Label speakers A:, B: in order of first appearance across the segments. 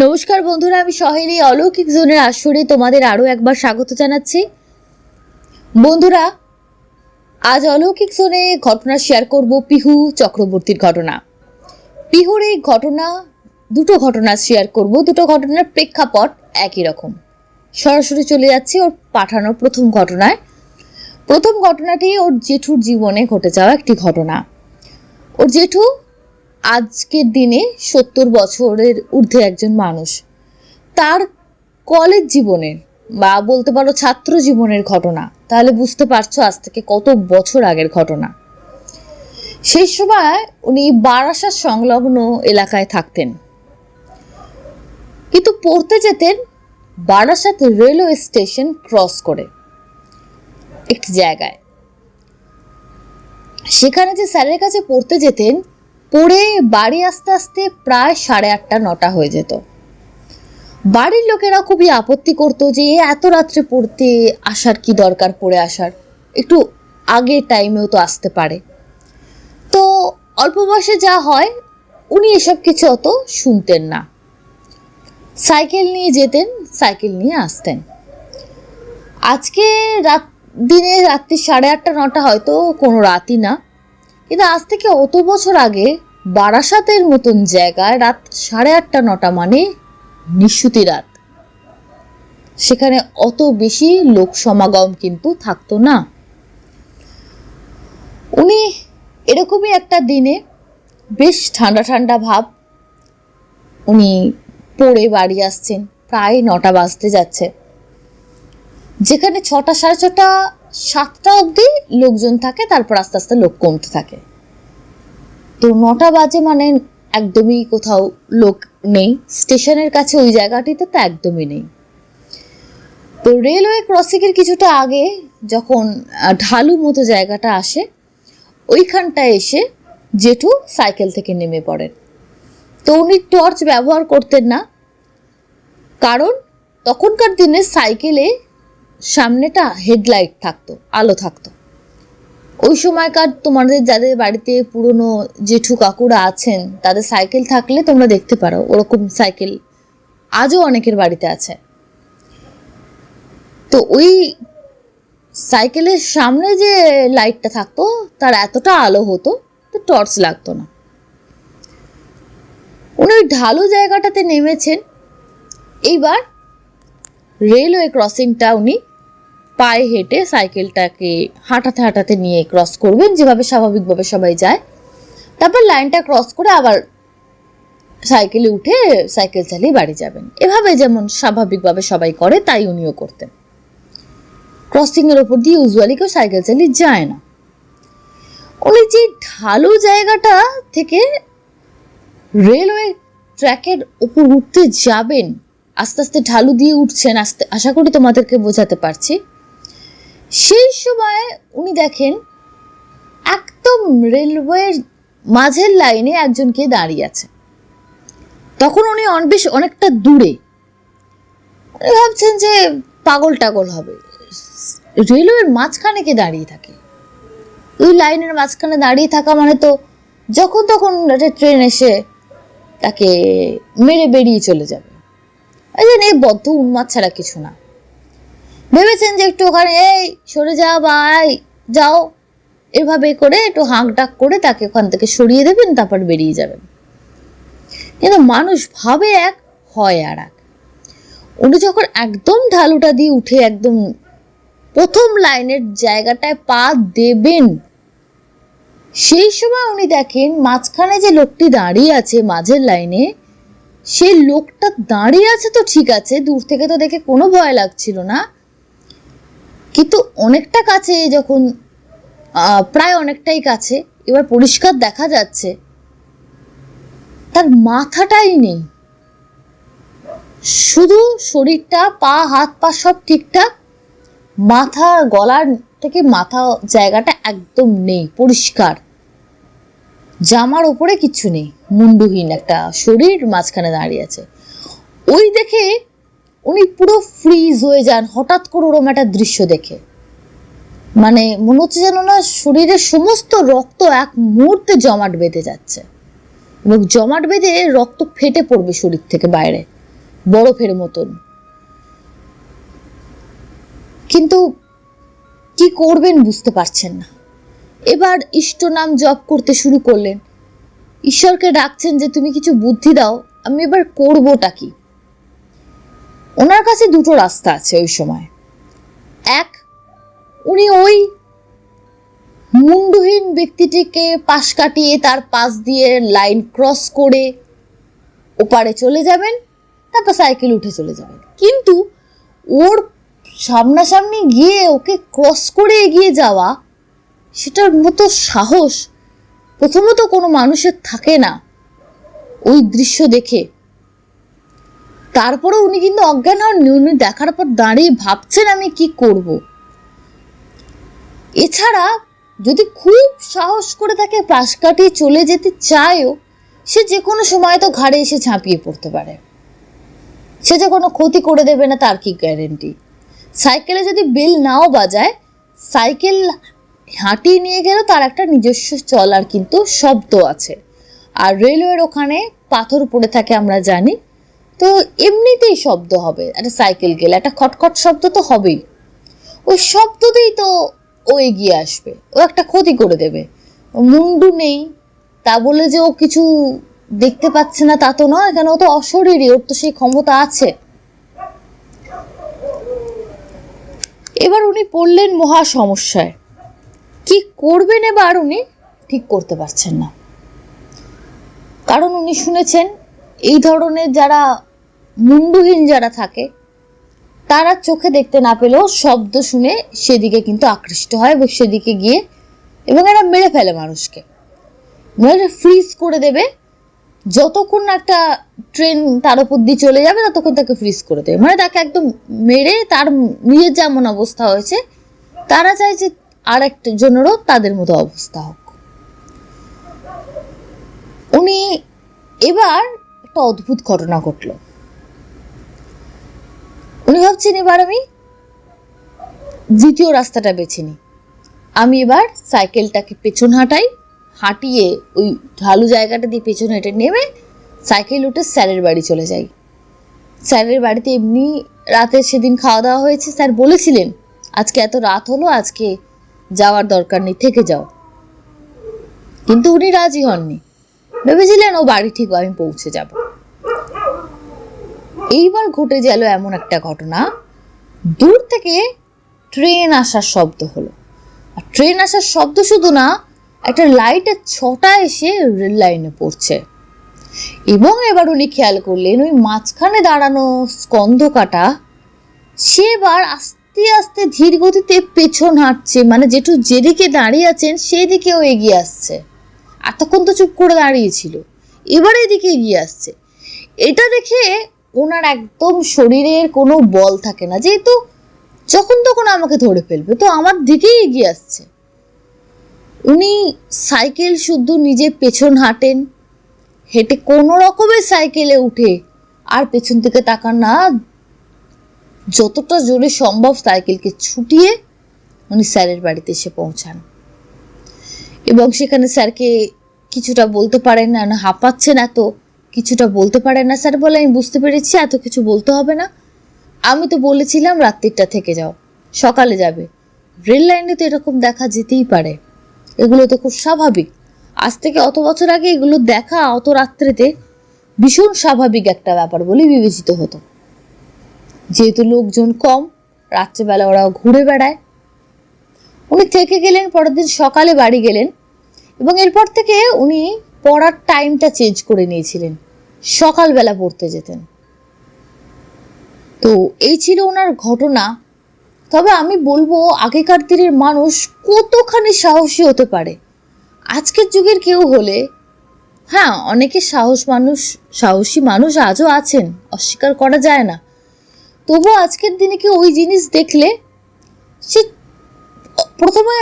A: নমস্কার বন্ধুরা, আমি সহেলি। অলৌকিক জোনের আসরে তোমাদের আরও একবার স্বাগত জানাচ্ছি। বন্ধুরা, আজ অলৌকিক জোনে ঘটনা শেয়ার করব পিহু চক্রবর্তীর ঘটনা। পিহুর এই ঘটনা, দুটো ঘটনা শেয়ার করব। দুটো ঘটনার প্রেক্ষাপট একই রকম। সরাসরি চলে যাচ্ছি ওর পাঠানো প্রথম ঘটনায়। প্রথম ঘটনাটি ওর জেঠুর জীবনে ঘটে যাওয়া একটি ঘটনা। ওর জেঠু আজকের দিনে সত্তর বছরের ঊর্ধ্বে একজন মানুষ। তার কলেজ জীবনের বা বলতে পারো ছাত্র জীবনের ঘটনা, তাহলে বুঝতে পারছ আজ থেকে কত বছর আগের ঘটনা। সেই সময় উনি বারাসাত সংলগ্ন এলাকায় থাকতেন। কিন্তু পড়তে যেতেন বারাসাত রেলওয়ে স্টেশন ক্রস করে একটি জায়গায়। সেখানে যে স্যারের কাছে পড়তে যেতেন পড়ে বাড়ি আসতে আসতে প্রায় সাড়ে আটটা, নটা হয়ে যেত। বাড়ির লোকেরা খুবই আপত্তি করতো যে এত রাত্রে পড়তে আসার কি দরকার, পড়ে আসার? একটু আগে টাইমেও তো আসতে পারে। তো অল্প বয়সে যা হয়, উনি এসব কিছু অত শুনতেন না। সাইকেল নিয়ে যেতেন, সাইকেল নিয়ে আসতেন। আজকে রাত, দিনে রাত্রি সাড়ে আটটা, নটা হয়তো কোনো রাতই না। কিন্তু আজ থেকে অত বছর আগে বারাসাতের মতন জায়গায় রাত সাড়ে আটটা, নটা মানে নিশুতি রাত। সেখানে অত বেশি লোক সমাগম কিন্তু থাকতো না। উনি এরকমই একটা দিনে বেশ ঠান্ডা ঠান্ডা ভাব উনি পড়ে বাড়ি আসছেন, প্রায় নটা বাজতে যাচ্ছে। যেখানে ছটা সাড়ে ছটা, সাতটা অবধি লোকজন থাকে, তারপর আস্তে আস্তে লোক কমতে থাকে। তো নটা বাজে মানে একদমই কোথাও লোক নেই। স্টেশনের কাছে ওই জায়গাটিতে তো একদমই নেই। তো রেলওয়ে ক্রসিংয়ের কিছুটা আগে যখন ঢালু মতো জায়গাটা আসে, ওইখানটায় এসে জেঠু সাইকেল থেকে নেমে পড়েন। তো উনি টর্চ ব্যবহার করতেন না, কারণ তখনকার দিনে সাইকেলে সামনেটা হেডলাইট থাকতো, আলো থাকতো। ওই সময়কার তোমাদের যাদের বাড়িতে পুরনো জেঠু কাকুরা আছেন, তাদের সাইকেল থাকলে তোমরা দেখতে পারো, ওরকম সাইকেল আজও অনেকের বাড়িতে আছে। তো ওই সাইকেলের সামনে যে লাইটটা থাকতো, তার এতটা আলো হতো, তো টর্চ লাগতো না। উনি ওই ঢালু জায়গাটাতে নেমেছেন। এইবার রেলওয়ে ক্রসিংটা উনি পায়ে হেঁটে সাইকেলটাকে হাঁটাতে হাঁটাতে নিয়ে ক্রস করবেন, যেভাবে স্বাভাবিকভাবে সবাই যায়। তারপর লাইনটা ক্রস করে আবার সাইকেলে উঠে সাইকেল চালিয়ে বাড়ি যাবেন। এভাবে যেমন স্বাভাবিকভাবে সবাই করে, তাই উনিও করতেন। ক্রসিং এর ওপর দিয়ে ইউজুয়ালি কেউ সাইকেল চালিয়ে যায় না। উনি যে ঢালু জায়গাটা থেকে রেলওয়ে ট্র্যাকের উপর উঠতে যাবেন, আস্তে আস্তে ঢালু দিয়ে উঠছেন, আস্তে, আশা করি তোমাদেরকে বোঝাতে পারছি। সেই সময় উনি দেখেন একদম রেলওয়ের মাঝের লাইনে একজনকে দাঁড়িয়ে আছে। তখন উনি বেশ অনেকটা দূরে। উনি ভাবছেন যে পাগল টাগল হবে। রেলওয়ের মাঝখানে কে দাঁড়িয়ে থাকে? ওই লাইনের মাঝখানে দাঁড়িয়ে থাকা মানে তো যখন তখন একটা ট্রেন এসে তাকে মেরে বেরিয়ে চলে যাবে। এই বদ্ধ উন্মাদ ছাড়া কিছু না। ভেবেছেন যে একটু ওখানে, এই, সরে যা ভাই, যাও। এভাবে করে একটু হাঁক ডাক করে তাকে ওখান থেকে সরিয়ে দেবেন, তারপর বেরিয়ে যাবেন। কিন্তু মানুষ ভাবে এক, হয় আর এক। উনি যখন একদম ঢালুটা দিয়ে উঠে একদম প্রথম লাইনের জায়গাটায় পা দেবেন, সেই সময় উনি দেখেন মাঝখানে যে লোকটি দাঁড়িয়ে আছে মাঝের লাইনে, সেই লোকটা দাঁড়িয়ে আছে তো ঠিক আছে, দূর থেকে তো দেখে কোনো ভয় লাগছিল না। কিন্তু অনেকটা কাছে যখন প্রায় অনেকটাই কাছে, এবার পরিষ্কার দেখা যাচ্ছে, তার মাথাটাই নেই। শুধু শরীরটা, পা, হাত, পা সব ঠিকঠাক, মাথা, গলার থেকে মাথা জায়গাটা একদম নেই, পরিষ্কার। জামার ওপরে কিচ্ছু নেই, মুন্ডুহীন একটা শরীর মাঝখানে দাঁড়িয়ে আছে। ওই দেখে উনি পুরো ফ্রিজ হয়ে যান, হঠাৎ করে ওরম একটা দৃশ্য দেখে। মানে মনে হচ্ছে যেন না শরীরের সমস্ত রক্ত এক মুহূর্তে জমাট বেঁধে যাচ্ছে। এবং জমাট বেঁধে রক্ত ফেটে পড়বে শরীর থেকে বাইরে, বরফের মতন। কিন্তু কি করবেন বুঝতে পারছেন না। এবার ইষ্ট নাম জপ করতে শুরু করলেন। ঈশ্বরকে ডাকছেন যে, তুমি কিছু বুদ্ধি দাও, আমি এবার করবোটা কি? ওনার কাছে দুটো রাস্তা আছে ওই সময়। এক, উনি ওই মুন্ডহীন ব্যক্তিটিকে পাশ কাটিয়ে তার পাশ দিয়ে লাইন ক্রস করে ওপারে চলে যাবেন, তারপর সাইকেল উঠে চলে যাবেন। কিন্তু ওর সামনাসামনি গিয়ে ওকে ক্রস করে এগিয়ে যাওয়া সেটার মতো সাহস প্রথমত কোনো মানুষের থাকে না। ওই দৃশ্য দেখে তারপরে উনি কিন্তু অজ্ঞান হননি উনি দেখার পর দাঁড়িয়ে ভাবছেন আমি কি করব। এছাড়া যদি খুব সাহস করে তাকে পাশ কাটিয়ে চলে যেতে চায়ও, সে যে কোনো সময় তো ঘাড়ে এসে ঝাঁপিয়ে পড়তে পারে। সে যে কোনো ক্ষতি করে দেবে না, তার কি গ্যারেন্টি সাইকেলে যদি বেল নাও বাজায়, সাইকেল হাঁটিয়ে নিয়ে গেলেও তার একটা নিজস্ব চলার কিন্তু শব্দ আছে। আর রেলওয়ের ওখানে পাথর পড়ে থাকে, আমরা জানি। তো এমনিতেই শব্দ হবে, একটা সাইকেল গেলে, একটা খটখট শব্দ তো হবেই। ওই শব্দতেই তো ও এগিয়ে আসবে, ও একটা ক্ষতি করে দেবে। মুন্ডু নেই, তা বলে যে ও কিছু দেখতে পাচ্ছে না তা তো নয়, কেন ও তো অশরীরী, ওর তো সেই ক্ষমতা আছে। এবার উনি পড়লেন মহা সমস্যায়। কি করবেন এবার উনি? ঠিক করতে পারছেন না। কারণ উনি শুনেছেন, এই ধরনের যারা মুন্ডুহীন যারা থাকে, তারা চোখে দেখতে না পেলেও শব্দ শুনে সেদিকে কিন্তু আকৃষ্ট হয় এবং সেদিকে গিয়ে এবং এরা মেরে ফেলে মানুষকে। মেরে ফ্রিজ করে দেবে। যতক্ষণ একটা ট্রেন তার উপর দিয়ে চলে যাবে, ততক্ষণ তাকে ফ্রিজ করে দেবে। মানে তাকে একদম মেরে তার নিজের যেমন অবস্থা হয়েছে, তারা চায় যে আর একটা জনেরও তাদের মতো অবস্থা হোক। উনি এবার একটা অদ্ভুত ঘটনা ঘটলো। উনি ভাবছেন এবার আমি দ্বিতীয় রাস্তাটা বেছে নিই। আমি এবার সাইকেলটাকে পেছন হাঁটাই, হাঁটিয়ে ওই ঢালু জায়গাটা দিয়ে পেছনে হেঁটে নেমে সাইকেল উঠে স্যারের বাড়ি চলে যাই। স্যারের বাড়িতে এমনি রাতে সেদিন খাওয়া দাওয়া হয়েছে। স্যার বলেছিলেন, আজকে এত রাত হলো, আজকে যাওয়ার দরকার নেই, থেকে যাও। কিন্তু উনি রাজি হননি। ভেবেছিলেন ও বাড়ি ঠিক আমি পৌঁছে যাব। এইবার ঘটে গেল এমন একটা ঘটনা। দূর থেকে ট্রেন আসার শব্দ হলো। আর ট্রেন আসার শব্দ শুধু না, একটা লাইটের ছটা এসে রেল লাইনে পড়ছে। এবং এবার উনি খেয়াল করলেন, ওই মাঝখানে দাঁড়ানো স্কন্ধ কাটা সে এবার আস্তে আস্তে ধীর গতিতে পেছন হাঁটছে মানে যেটু যেদিকে দাঁড়িয়ে আছেন, সেদিকেও এগিয়ে আসছে। এতক্ষণ তো চুপ করে দাঁড়িয়েছিল এবার এদিকে এগিয়ে আসছে। এটা দেখে ওনার একদম শরীরের কোনো বল থাকে না। যেহেতু যখন তখন আমাকে ধরে ফেলবে, তো আমার দিকেই এগিয়ে আসছে। উনি সাইকেল শুদ্ধ নিজে পেছন হাঁটেন, হেঁটে কোনো রকমের সাইকেলে উঠে আর পেছন থেকে তাকান না। যতটা জোরে সম্ভব সাইকেলকে ছুটিয়ে উনি স্যারের বাড়িতে এসে পৌঁছান। এবং সেখানে স্যারকে কিছুটা বলতে পারেন না না হাঁপাচ্ছেন এত কিছুটা বলতে পারে না, স্যার, বলে আমি বুঝতে পেরেছি, এত কিছু বলতে হবে না। আমি তো বলেছিলাম রাত্রিটা থেকে যাও, সকালে যাবে। রেল লাইনে তো এরকম দেখা যেতেই পারে। এগুলো তো খুব স্বাভাবিক। আজ থেকে অত বছর আগে এগুলো দেখা অত রাত্রিতে ভীষণ স্বাভাবিক একটা ব্যাপার বলে বিবেচিত হতো। যেহেতু লোকজন কম, রাত্রেবেলা ওরা ঘুরে বেড়ায়। উনি থেকে গেলেন, পরের দিন সকালে বাড়ি গেলেন এবং এরপর থেকে উনি পড়ার টাইমটা চেঞ্জ করে নিয়েছিলেন। সকালবেলা পড়তে যেতেন। তো এই ছিল ওনার ঘটনা। তবে আমি বলব, আগেকার দিনের মানুষ কতখানি সাহসী হতে পারে? আজকের যুগের কেউ হলে হ্যাঁ অনেকে সাহস মানুষ, সাহসী মানুষ আজও আছেন, অস্বীকার করা যায় না। তবু আজকের দিনে কি ওই জিনিস দেখলে, সে প্রথমে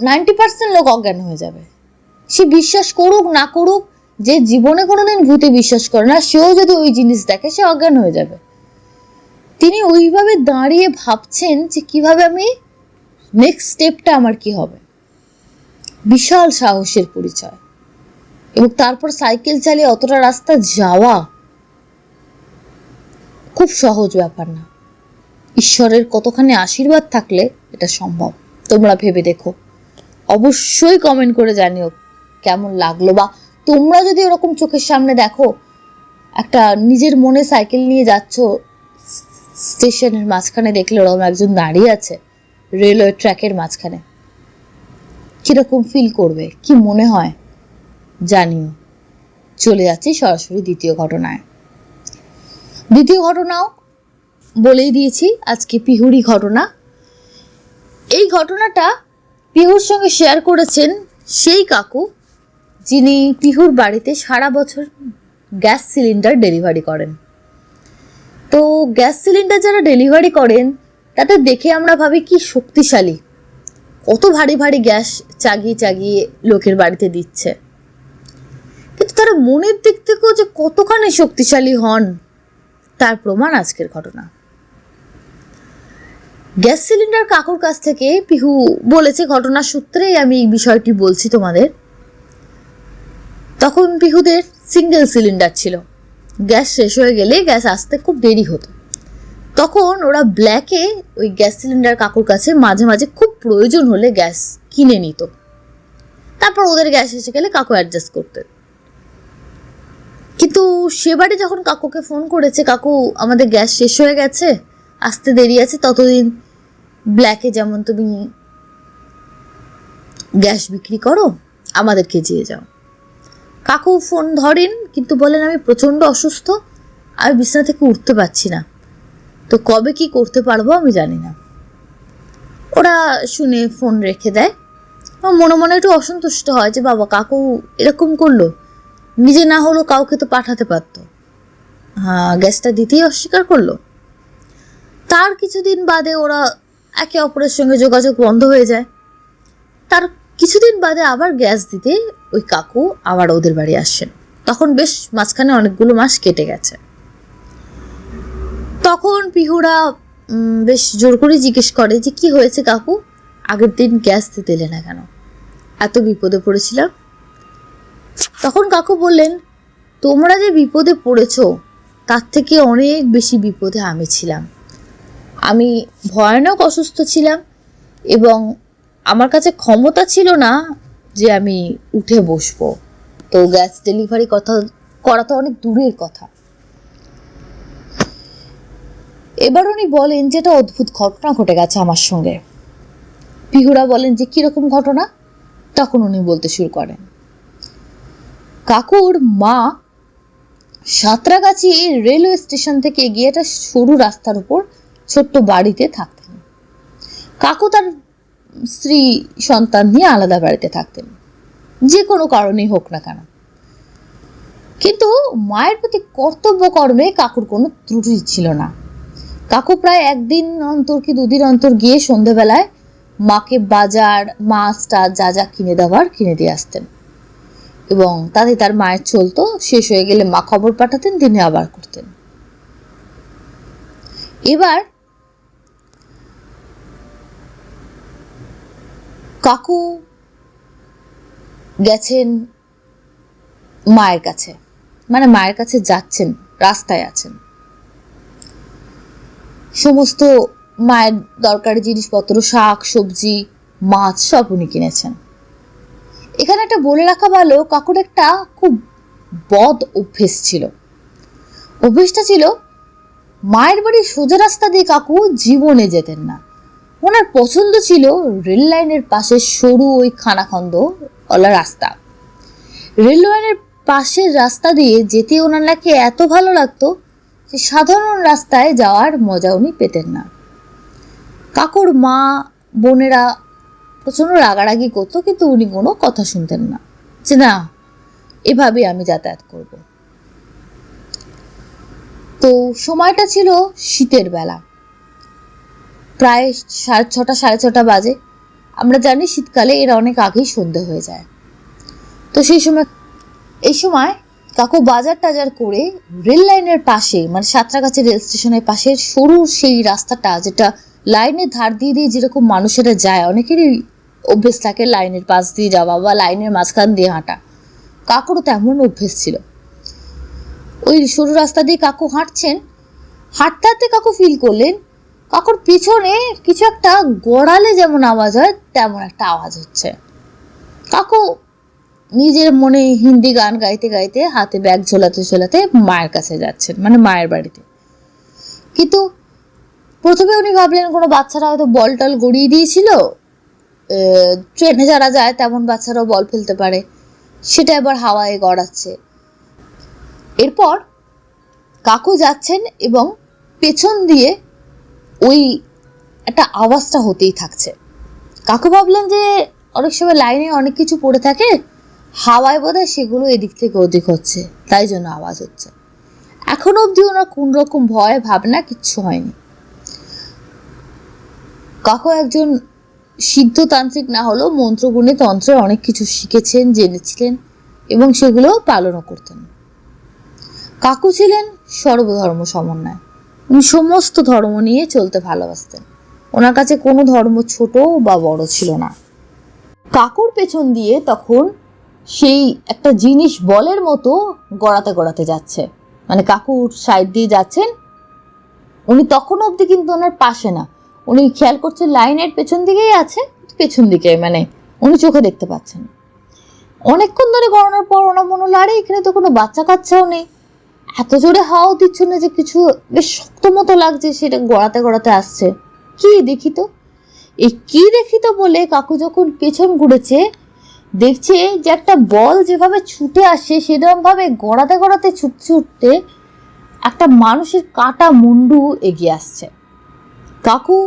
A: নাইনটি পার্সেন্ট লোক অজ্ঞান হয়ে যাবে। সে বিশ্বাস করুক, না করুক, যে জীবনে কোনোদিন ভূতে বিশ্বাস করে না, সেও যদি ওই জিনিস দেখে, সে অজ্ঞান হয়ে যাবে। তিনি ওইভাবে দাঁড়িয়ে ভাবছেন যে কীভাবে আমি নেক্সট স্টেপটা আমার কি হবে। বিশাল সাহসের পরিচয়। এবং তারপর সাইকেল চালিয়ে অতটা রাস্তা যাওয়া খুব সহজ ব্যাপার না। ঈশ্বরের কতখানি আশীর্বাদ থাকলে এটা সম্ভব? তোমরা ভেবে দেখো। অবশ্যই কমেন্ট করে জানিও। কেমন লাগল? বা তোমরা যদি ওরকম চোখের সামনে দেখো, একটা নিজের মনে সাইকেল নিয়ে যাচ্ছ, স্টেশনের মাঝখানে দেখলে ওরকম একজন দাঁড়িয়ে আছে, রেলওয়ে ট্র্যাকের মাঝখানে। কীরকম ফিল করবে? কি মনে হয়? জানিও। চলে যাচ্ছি সরাসরি দ্বিতীয় ঘটনায়। দ্বিতীয় ঘটনাও বলেই দিয়েছি, আজকে পিহুরি ঘটনা। এই ঘটনাটা পিহুর সঙ্গে শেয়ার করেছেন সেই কাকু। যিনি পিহুর বাড়িতে সারা বছর গ্যাস সিলিন্ডার ডেলিভারি করেন। তো গ্যাস সিলিন্ডার যারা ডেলিভারি করেন, তাদের দেখে আমরা ভাবি কি শক্তিশালী। কত ভারী ভারী গ্যাস চাগিয়ে চাগিয়ে লোকের বাড়িতে দিচ্ছে। কিন্তু তারা মনের দিক থেকেও যে কতখানি শক্তিশালী হন, তার প্রমাণ আজকের ঘটনা। গ্যাস সিলিন্ডার কাকুর কাছ থেকে পিহু বলেছে ঘটনার সূত্রেই আমি এই বিষয়টি বলছি তোমাদের। তখন পিহুদের সিঙ্গেল সিলিন্ডার ছিল। গ্যাস শেষ হয়ে গেলে গ্যাস আসতে খুব দেরি হতো। তখন ওরা ব্ল্যাকে ওই গ্যাস সিলিন্ডার কাকুর কাছে মাঝে মাঝে খুব প্রয়োজন হলে গ্যাস কিনে নিত। তারপর ওদের গ্যাস এসে গেলে কাকু অ্যাডজাস্ট করতেন কিন্তু সেবারে যখন কাকুকে ফোন করেছে, কাকু, আমাদের গ্যাস শেষ হয়ে গেছে, আসতে দেরি আছে, ততদিন ব্ল্যাকে যেমন তুমি গ্যাস বিক্রি করো, আমাদেরকে যেয়ে যাও। কাকু ফোন ধরেন, কিন্তু বলেন আমি প্রচণ্ড অসুস্থ, আমি বিছানা থেকে উঠতে পারছি না। তো কবে কি করতে পারব আমি জানি না। ওরা শুনে ফোন রেখে দেয়। আমার মনে মনে একটু অসন্তুষ্ট হয় যে, বাবা, কাকু এরকম করল। নিজে না হলেও কাউকে তো পাঠাতে পারতো। হ্যাঁ গ্যাসটা দিতেই অস্বীকার করল। তার কিছুদিন বাদে ওরা একে অপরের সঙ্গে যোগাযোগ বন্ধ হয়ে যায়। তার কিছুদিন বাদে আবার গ্যাস দিতে ওই কাকু আবার ওদের বাড়ি আসেন তখন বেশ মাঝখানে অনেকগুলো মাস কেটে গেছে। তখন পিহুরা বেশ জোর করে জিজ্ঞেস করে যে, কি হয়েছে কাকু? আগের দিন গ্যাস দিতে এলে না কেন? এত বিপদে পড়েছিলাম? তখন কাকু বললেন, তোমরা যে বিপদে পড়েছ, তার থেকে অনেক বেশি বিপদে আমি ছিলাম। আমি ভয়ানক অসুস্থ ছিলাম এবং আমার কাছে ক্ষমতা ছিল না যে আমি উঠে বসবো। তো গ্যাস ডেলিভারি কথা, করা তো অনেক দূরের কথা। এবার উনি বলেন যে একটা অদ্ভুত ঘটনা ঘটে গেছে আমার সঙ্গে। পিহুরা বলেন যে, কীরকম ঘটনা? তখন উনি বলতে শুরু করেন। কাকুর মা সাঁতরাগাছি রেলওয়ে স্টেশন থেকে এগিয়ে একটা সরু রাস্তার উপর ছোট্ট বাড়িতে থাকতেন। কাকু তার স্ত্রী সন্তান নিয়ে আলাদা বাড়িতে থাকতেন। যে কোনো কারণেই হোক না কেন। কিন্তু মায়ের প্রতি কর্তব্য কর্মে কাকুর কোনো ত্রুটি ছিল না। কাকু প্রায় একদিন অন্তর কি দুদিন অন্তর গিয়ে সন্ধেবেলায় মাকে বাজার, মাছ টাছ যা যা কিনে দেওয়ার কিনে দিয়ে আসতেন। এবং তাতে তার মায়ের চলতো শেষ হয়ে গেলে মা খবর পাঠাতেন তিনি আবার করতেন। এবার কাকু গেছেন মায়ের কাছে। মানে মায়ের কাছে যাচ্ছেন, রাস্তায় আছেন। সমস্ত মায়ের দরকারি জিনিসপত্র, শাক, সবজি, মাছ সব উনি কিনেছেন। এখানে একটা বলে রাখা ভালো, কাকুর একটা খুব বদ অভ্যেস ছিল। অভ্যেসটা ছিল, মায়ের বাড়ির সোজা রাস্তা দিয়ে কাকু জীবনে যেতেন না। ওনার পছন্দ ছিল রেল লাইনের পাশে সরু ওই খানাখন্দ ওলা রাস্তা। রেল লাইনের পাশের রাস্তা দিয়ে যেতে ওনার নাকি এত ভালো লাগতো যে সাধারণ রাস্তায় যাওয়ার মজা উনি পেতেন না। কাকুর মা, বোনেরা প্রচণ্ড রাগারাগি করতো, কিন্তু উনি কোনো কথা শুনতেন না। যে না এভাবে আমি যাতায়াত করব। তো সময়টা ছিল শীতের বেলা। প্রায় সাড়ে ছটা সাড়ে ছটা বাজে। আমরা জানি শীতকালে এরা অনেক আগেই সন্ধে হয়ে যায়। তো সেই সময়, এই সময় কাকু বাজার টাজার করে রেল লাইনের পাশে মানে সাঁতরাগাছি রেল স্টেশনের পাশে সরু সেই রাস্তাটা, যেটা লাইনের ধার দিয়ে দিয়ে যেরকম মানুষেরা যায়, অনেকেরই অভ্যেস থাকে লাইনের পাশ দিয়ে যাওয়া বা লাইনের মাঝখান দিয়ে হাঁটা। কাকুরও তেমন অভ্যেস ছিল। ওই সরু রাস্তা দিয়ে কাকু হাঁটছেন। হাঁটতে হাঁটতে কাকু ফিল করলেন কাকুর পিছনে কিছু একটা গড়ালে যেমন আওয়াজ হয়, তেমন একটা আওয়াজ হচ্ছে। কাকু নিজের মনে হিন্দি গান গাইতে গাইতে হাতে ব্যাগ ঝোলাতে ঝোলাতে মায়ের কাছে যাচ্ছেন মানে মায়ের বাড়িতে। কিন্তু প্রথমে উনি ভাবলেন কোনো বাচ্চারা হয়তো বল টল গড়িয়ে দিয়েছিল ট্রেনে যারা যায় তেমন বাচ্চারাও বল ফেলতে পারে, সেটা এবার হাওয়ায় গড়াচ্ছে। এরপর কাকু যাচ্ছেন এবং পেছন দিয়ে ওই একটা আওয়াজটা হতেই থাকছে। কাকু ভাবলেন যে অনেক সময় লাইনে অনেক কিছু পড়ে থাকে, হাওয়ায় বোধহয় সেগুলো এদিক থেকে ওদিক হচ্ছে, তাই জন্য আওয়াজ হচ্ছে। এখনও অবধি ওনার কোন রকম ভয়, ভাবনা কিচ্ছু হয়নি। কাকু একজন সিদ্ধতান্ত্রিক না হলেও মন্ত্রগুণে তন্ত্রে অনেক কিছু শিখেছেন, জেনেছিলেন এবং সেগুলো পালনও করতেন। কাকু ছিলেন সর্বধর্ম সমন্বয় উনি সমস্ত ধর্ম নিয়ে চলতে ভালোবাসতেন। ওনার কাছে কোনো ধর্ম ছোট বা বড় ছিল না। কাকুর পেছন দিয়ে তখন সেই একটা জিনিস বলের মতো গড়াতে গড়াতে যাচ্ছে। মানে কাকুর সাইড দিয়ে যাচ্ছেন। উনি তখন অবধি কিন্তু ওনার পাশে না। উনি খেয়াল করছেন লাইনের পেছন দিকেই আছে, পেছন দিকে মানে উনি চোখে দেখতে পাচ্ছেন অনেকক্ষণ ধরে গড়ানোর পর ওনার মনে হলো, আরে, এখানে তো কোনো বাচ্চা কাচ্চাও নেই। এত জোরে হাওয়াও দিচ্ছে না যে কিছু বেশ শক্ত মতো লাগছে, সেটা গড়াতে গড়াতে আসছে। কি দেখি তো? এই কি দেখি তো বলে কাকু যখন পেছন ঘুরেছে, দেখছে যে একটা বল যেভাবে ছুটে আসে সেরকম ভাবে গড়াতে গড়াতে ছুটতে ছুটতে একটা মানুষের কাটা মুন্ডু এগিয়ে আসছে। কাকু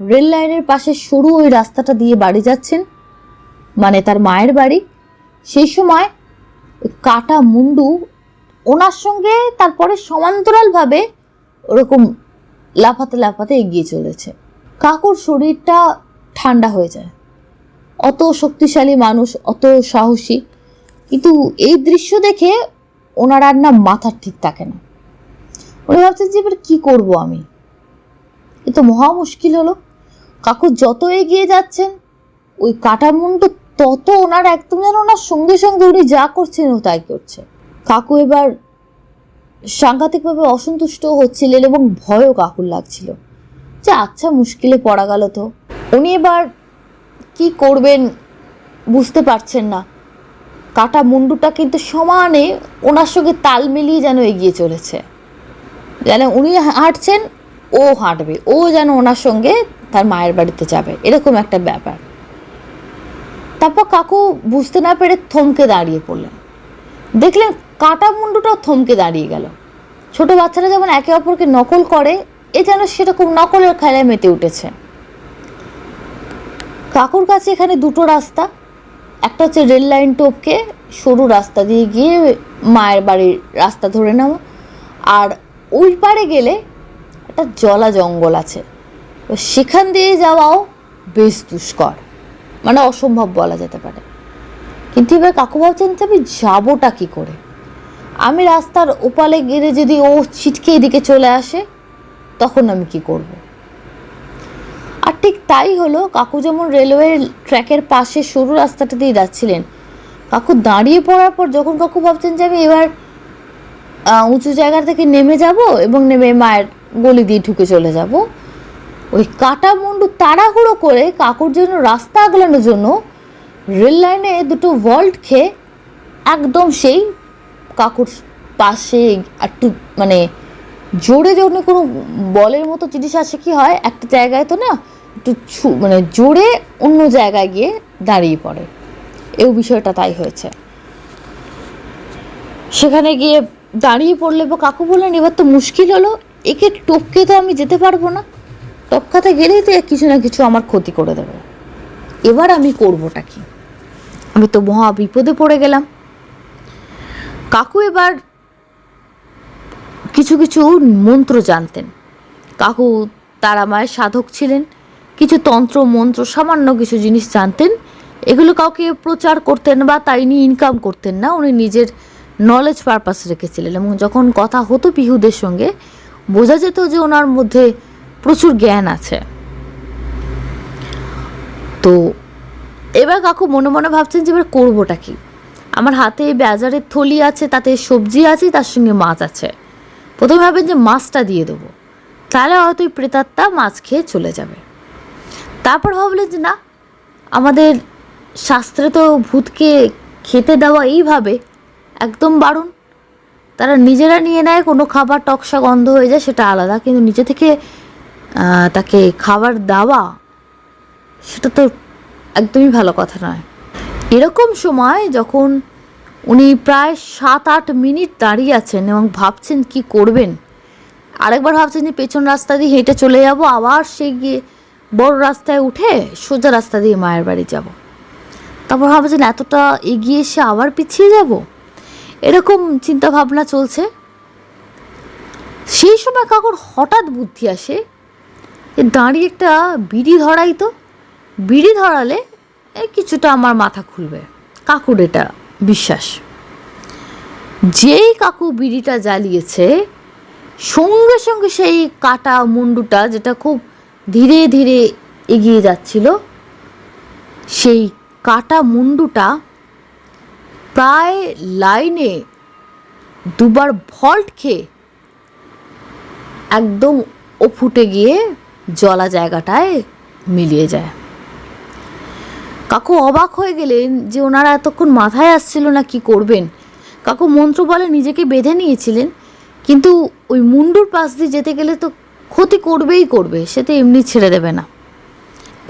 A: রেল লাইনের পাশে সরু ওই রাস্তাটা দিয়ে বাড়ি যাচ্ছেন মানে তার মায়ের বাড়ি। সেই সময় কাটা মুন্ডু ওনার সঙ্গে তারপরে সমান্তরালভাবে ওরকম লাফাতে লাফাতে এগিয়ে চলেছে। কাকুর শরীরটা ঠান্ডা হয়ে যায়। অত শক্তিশালী মানুষ, অত সাহসী। কিন্তু এই দৃশ্য দেখে ওনার আর না মাথার ঠিক থাকে না। উনি ভাবছেন যে এবার কী করব আমি? এ তো মহা মুশকিল হলো। কাকু যত এগিয়ে যাচ্ছেন, ওই কাটা মুন্ডু তত ওনার একদম যেন ওনার সঙ্গে সঙ্গে উনি যা করছেন ও তাই করছে। কাকু এবার সাংঘাতিকভাবে অসন্তুষ্ট হচ্ছিলেন এবং ভয়ও কাকুর লাগছিল। যে আচ্ছা মুশকিলে পড়া গেল তো। উনি এবার কি করবেন বুঝতে পারছেন না। কাটা মুন্ডুটা কিন্তু সমানে ওনার সঙ্গে তাল মিলিয়ে যেন এগিয়ে চলেছে। যেন উনি হাঁটছেন, ও হাঁটবে। ও যেন ওনার সঙ্গে তার মায়ের বাড়িতে যাবে। এরকম একটা ব্যাপার। তারপর কাকু বুঝতে না পেরে থমকে দাঁড়িয়ে পড়লেন। দেখলেন কাটা মুন্ডুটাও থমকে দাঁড়িয়ে গেল। ছোট বাচ্চারা যেমন একে অপরকে নকল করে, এ যেন সেরকম নকলের খেলায় মেতে উঠেছে। কাকুর কাছে এখানে দুটো রাস্তা। একটা হচ্ছে রেল লাইন টপকে সরু রাস্তা দিয়ে গিয়ে মায়ের বাড়ির রাস্তা ধরে নেওয়া আর ওই পারে গেলে একটা জলা জঙ্গল আছে। সেখান দিয়ে যাওয়াও বেশ দুষ্কর। মানে অসম্ভব বলা যেতে পারে। কিন্তু এবার কাকু ভাবছেন যে আমি যাবোটা কী করে? আমি রাস্তার ওপালে গেলে যদি ও ছিটকে এদিকে চলে আসে, তখন আমি কি করব। আর ঠিক তাই হলো, কাকু যেমন রেলওয়ে ট্র্যাকের পাশে সরু রাস্তাটা দিয়ে যাচ্ছিলেন, কাকু দাঁড়িয়ে পড়ার পর যখন কাকু ভাবছেন যে আমি এবার উঁচু জায়গা থেকে নেমে যাব এবং নেমে মায়ের গলি দিয়ে ঢুকে চলে যাব, ওই কাটা মুন্ডু তাড়াহুড়ো করে কাকুর জন্য রাস্তা আগলানোর জন্য রেল লাইনে দুটো ভল্ট খেয়ে একদম সেই কাকুর পাশে একটু মানে জোরে জোরে কোনো বলের মতো জিনিস আসে কি হয়, একটা জায়গায় তো না একটু ছু- মানে জোরে অন্য জায়গায় গিয়ে দাঁড়িয়ে পড়ে। এই বিষয়টা তাই হয়েছে। সেখানে গিয়ে দাঁড়িয়ে পড়লে বা কাকু বললেন, এবার তো মুশকিল হলো, একে টপকে তো আমি যেতে পারব না। টপকাতে গেলেই তো কিছু না কিছু আমার ক্ষতি করে দেবে। এবার আমি করবোটা কি? আমি তো মহা বিপদে পড়ে গেলাম। কাকু এবার কিছু কিছু মন্ত্র জানতেন। কাকু তারা মায়ের সাধক ছিলেন, কিছু তন্ত্র, মন্ত্র, সামান্য কিছু জিনিস জানতেন। এগুলো কাউকে প্রচার করতেন বা তাই নিয়ে ইনকাম করতেন না, উনি নিজের নলেজ পারপাস রেখেছিলেন এবং যখন কথা হতো পিহুদের সঙ্গে, বোঝা যেত যে ওনার মধ্যে প্রচুর জ্ঞান আছে। তো এবার কাকু মনে মনে ভাবছেন যে এবার করবোটা কি? আমার হাতে বাজারের থলি আছে, তাতে সবজি আছে, তার সঙ্গে মাছ আছে। প্রথমে ভাবেন যে মাছটা দিয়ে দেবো। তাহলে হয়তো ওই প্রেতাত্মা মাছ খেয়ে চলে যাবে। তারপর ভাবলেন যে না, আমাদের শাস্ত্রে তো ভূতকে খেতে দেওয়া এইভাবে একদম বারণ। তারা নিজেরা নিয়ে নেয়, কোনো খাবার টকসা গন্ধ হয়ে যায়, সেটা আলাদা। কিন্তু নিজে থেকে তাকে খাবার দেওয়া, সেটা তো একদমই ভালো কথা নয়। এরকম সময় যখন উনি প্রায় সাত, আট মিনিট দাঁড়িয়ে আছেন এবং ভাবছেন কি করবেন, আরেকবার ভাবছেন যে পেছন রাস্তা দিয়ে হেঁটে চলে যাব, আবার সে গিয়ে বড় রাস্তায় উঠে সোজা রাস্তা দিয়ে মায়ের বাড়ি যাব। তারপর ভাবছেন এতটা এগিয়ে এসে আবার পিছিয়ে যাব? এরকম চিন্তা ভাবনা চলছে। সেই সময় কাকুর হঠাৎ বুদ্ধি আসে দাঁড়িয়ে একটা বিড়ি ধরাই তো। বিড়ি ধরালে এই কিছুটা আমার মাথা খুলবে। কাকুর এটা বিশ্বাস। যেই কাকু বিড়িটা জ্বালিয়েছে, সঙ্গে সঙ্গে সেই কাটা মুন্ডুটা যেটা খুব ধীরে ধীরে এগিয়ে যাচ্ছিল, সেই কাটা মুন্ডুটা প্রায় লাইনে দুবার ভল্ট খেয়ে একদম ও ফুটে গিয়ে জলা জায়গাটায় মিলিয়ে যায়। কাকু অবাক হয়ে গেলেন যে ওনারা এতক্ষণ মাথায় আসছিল না কি করবেন। কাকু মন্ত্র বলে নিজেকে বেঁধে নিয়েছিলেন, কিন্তু ওই মুন্ডুর পাশ দিয়ে যেতে গেলে তো ক্ষতি করবেই করবে, সে তো এমনি ছেড়ে দেবে না।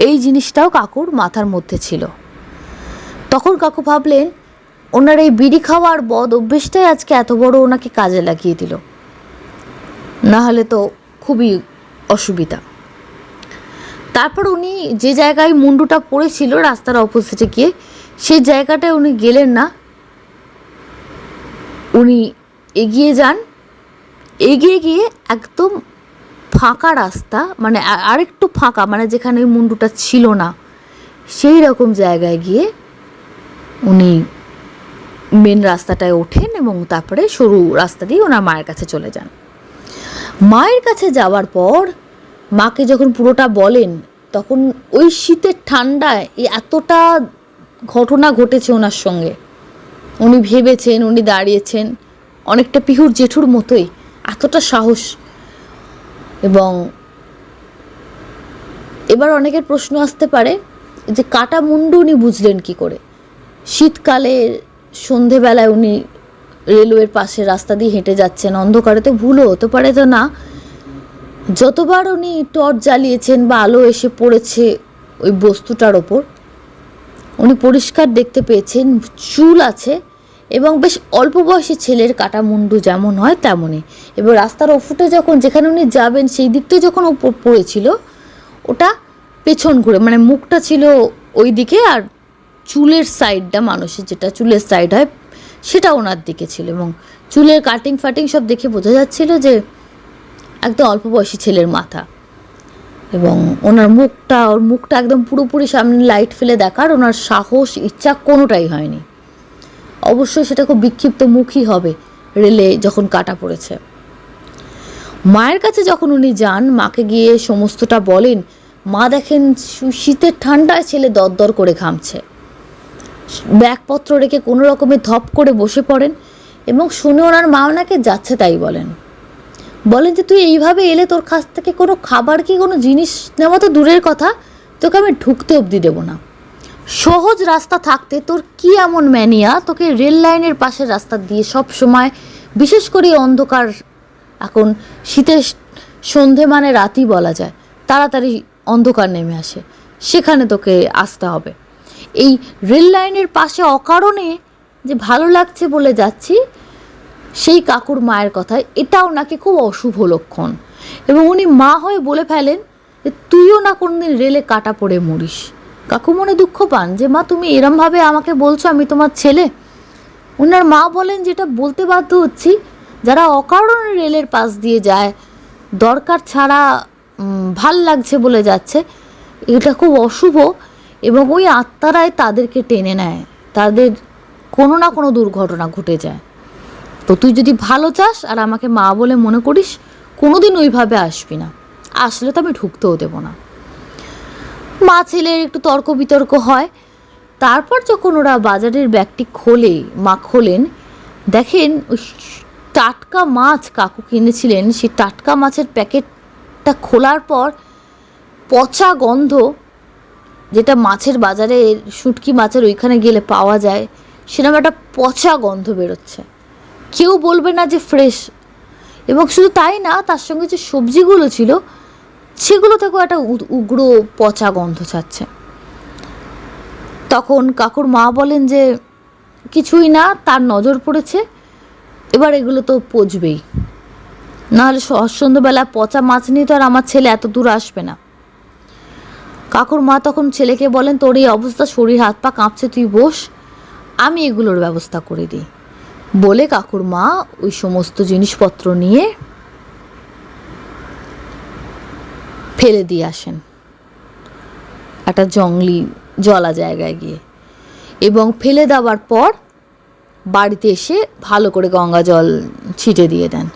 A: এই জিনিসটাও কাকুর মাথার মধ্যে ছিল। তখন কাকু ভাবলেন, ওনার এই বিড়ি খাওয়ার বদ অভ্যেসটাই আজকে এত বড় ওনাকে কাজে লাগিয়ে দিল। না হলে তো খুবই অসুবিধা। তারপর উনি যে জায়গায় মুন্ডুটা পড়েছিল রাস্তার অপোজিটে গিয়ে, সেই জায়গাটায় উনি গেলেন না। উনি এগিয়ে যান। এগিয়ে গিয়ে একদম ফাঁকা রাস্তা মানে আরেকটু ফাঁকা মানে যেখানে ওই মুন্ডুটা ছিল না, সেই রকম জায়গায় গিয়ে উনি মেন রাস্তাটায় ওঠেন এবং তারপরে সরু রাস্তা দিয়ে ওনার মায়ের কাছে চলে যান। মায়ের কাছে যাওয়ার পর মাকে যখন পুরোটা বলেন, তখন ওই শীতের ঠান্ডায় এতটা ঘটনা ঘটেছে ওনার সঙ্গে। উনি ভেবেছেন, উনি দাঁড়িয়েছেন, অনেকটা পিহুর জেঠুর মতোই, এতটা সাহস। এবং এবার অনেকের প্রশ্ন আসতে পারে যে, কাটা মুন্ডু উনি বুঝলেন কি করে? শীতকালে সন্ধেবেলায় উনি রেলওয়ের পাশে রাস্তা দিয়ে হেঁটে যাচ্ছেন, অন্ধকারে তো ভুলও হতে পারে তো না। যতবার উনি টর্চ জ্বালিয়েছেন বা আলো এসে পড়েছে ওই বস্তুটার ওপর, উনি পরিষ্কার দেখতে পেয়েছেন, চুল আছে এবং বেশ অল্প বয়সী ছেলের কাটা মুন্ডু যেমন হয় তেমনই। এবার রাস্তার ওফুটে যখন যেখানে উনি যাবেন, সেই দিকটা যখন ও পড়েছিল, ওটা পেছন ঘুরে মানে মুখটা ছিল ওই দিকে আর চুলের সাইডটা মানুষের যেটা চুলের সাইড হয়, সেটা ওনার দিকে ছিল এবং চুলের কাটিং ফাটিং সব দেখে বোঝা যাচ্ছিল যে একদম অল্প বয়সী ছেলের মাথা। এবং ওনার মুখটা, ওর মুখটা একদম পুরোপুরি সামনে লাইট ফেলে দেখার ওনার সাহস, ইচ্ছা কোনোটাই হয়নি। অবশ্যই সেটা খুব বিক্ষিপ্ত মুখই হবে রেলে যখন কাটা পড়েছে। মায়ের কাছে যখন উনি যান, মাকে গিয়ে সমস্তটা বলেন, মা দেখেন শীতের ঠান্ডায় ছেলে দরদর করে ঘামছে। ব্যাগপত্র রেখে কোনো রকমে ধপ করে বসে পড়েন এবং শুনে ওনার মা ওনাকে যাচ্ছে তাই বলেন। বলেন যে, তুই এইভাবে এলে তোর কাছ থেকে কোনো খাবার কি, কোনো জিনিস নেওয়া তো দূরের কথা? তোকে আমি ঢুকতে অবধি দেবো না। সহজ রাস্তা থাকতে তোর কি এমন ম্যানিয়া? তোকে রেল লাইনের পাশের রাস্তা দিয়ে সব সময়, বিশেষ করে অন্ধকার এখন শীতের সন্ধে মানে রাতই বলা যায়, তাড়াতাড়ি অন্ধকার নেমে আসে। সেখানে তোকে আসতে হবে। এই রেল লাইনের পাশে অকারণে যে ভালো লাগছে বলে যাচ্ছি সেই কাকুর মায়ের কথায় এটাও নাকি খুব অশুভ লক্ষণ। এবং উনি মা হয়ে বলে ফেলেন যে, তুইও না কোনোদিন রেলে কাটা পড়ে মরিস। কাকু মনে দুঃখ পান যে, মা, তুমি এরমভাবে আমাকে বলছো আমি তোমার ছেলে? ওনার মা বলেন, যেটা বলতে বাধ্য হচ্ছি, যারা অকারণে রেলের পাশ দিয়ে যায়, দরকার ছাড়া ভালো লাগছে বলে যাচ্ছে, এটা খুব অশুভ এবং ওই আত্মারাই তাদেরকে টেনে নেয়। তাদের কোনো না কোনো দুর্ঘটনা ঘটে যায়। তো তুই যদি ভালো চাস আর আমাকে মা বলে মনে করিস, কোনোদিন ওইভাবে আসবি না। আসলে তো আমি ঢুকতেও দেবো না। মা ছেলের একটু তর্ক বিতর্ক হয়। তারপর যখন ওরা বাজারের ব্যাগটি খোলে, মা খোলেন, দেখেন ওই টাটকা মাছ কাকু কিনেছিলেন। সেই টাটকা মাছের প্যাকেটটা খোলার পর পচা গন্ধ, যেটা মাছের বাজারে শুটকি মাছের ওইখানে গেলে পাওয়া যায়, সেরকম একটা পচা গন্ধ বেরোচ্ছে। কেউ বলবে না যে ফ্রেশ এবং শুধু তাই না, তার সঙ্গে যে সবজিগুলো ছিল, সেগুলো থেকেও একটা উগ্র পচা গন্ধ ছাড়ছে। তখন কাকুর মা বলেন যে, কিছুই না, তার নজর পড়েছে, এবার এগুলো তো পচবেই। নাহলে সন্ধ্যেবেলা পচা মাছ নিয়ে তো আর আমার ছেলে এত দূর আসবে না। কাকুর মা তখন ছেলেকে বলেন, তোর এই অবস্থা, শরীর, হাত পা কাঁপছে, তুই বস। আমি এগুলোর ব্যবস্থা করে দিই। বলে কাকুর মা ওই সমস্ত জিনিসপত্র নিয়ে ফেলে দিয়ে আসেন। একটা জঙ্গলি, জলা জায়গায় গিয়ে। এবং ফেলে দেওয়ার পর বাড়িতে এসে ভালো করে গঙ্গা জল ছিটে দিয়ে দেন।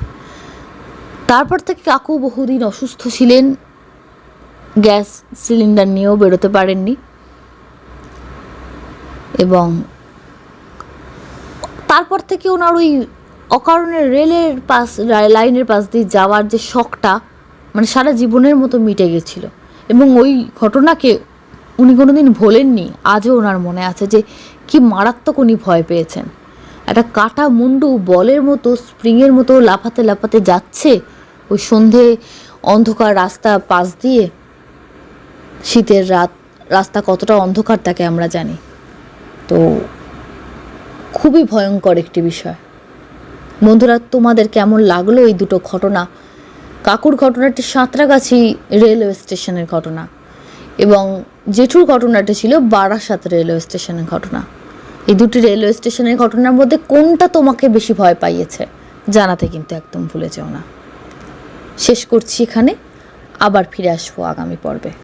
A: তারপর থেকে কাকু বহুদিন অসুস্থ ছিলেন। গ্যাস সিলিন্ডার নিয়েও বেরোতে পারেননি। এবং তারপর থেকে ওনার ওই অকারণে রেলের পাশ লাইনের পাশ দিয়ে যাওয়ার যে শখটা মানে সারা জীবনের মতো মিটে গেছিল। এবং ওই ঘটনাকে উনি কোনোদিন ভোলেননি, আজও ওনার মনে আছে যে কি মারাত্মক উনি ভয় পেয়েছেন। একটা কাটা মুন্ডু বলের মতো স্প্রিংয়ের মতো লাফাতে লাফাতে যাচ্ছে ওই সন্ধে অন্ধকার রাস্তা পাশ দিয়ে। শীতের রাত, রাস্তা কতটা অন্ধকার তাকে আমরা জানি। তো খুবই ভয়ঙ্কর একটি বিষয়। বন্ধুরা, তোমাদের কেমন লাগল এই দুটো ঘটনা? কাকুর ঘটনাটি সাঁতরাগাছি রেলওয়ে স্টেশনের ঘটনা এবং জেঠুর ঘটনাটি ছিল বারাসাত রেলওয়ে স্টেশনের ঘটনা। এই দুটি রেলওয়ে স্টেশনের ঘটনার মধ্যে কোনটা তোমাকে বেশি ভয় পাইয়েছে, জানাতে কিন্তু একদম ভুলে যেও না। শেষ করছি এখানে, আবার ফিরে আসব আগামী পর্বে।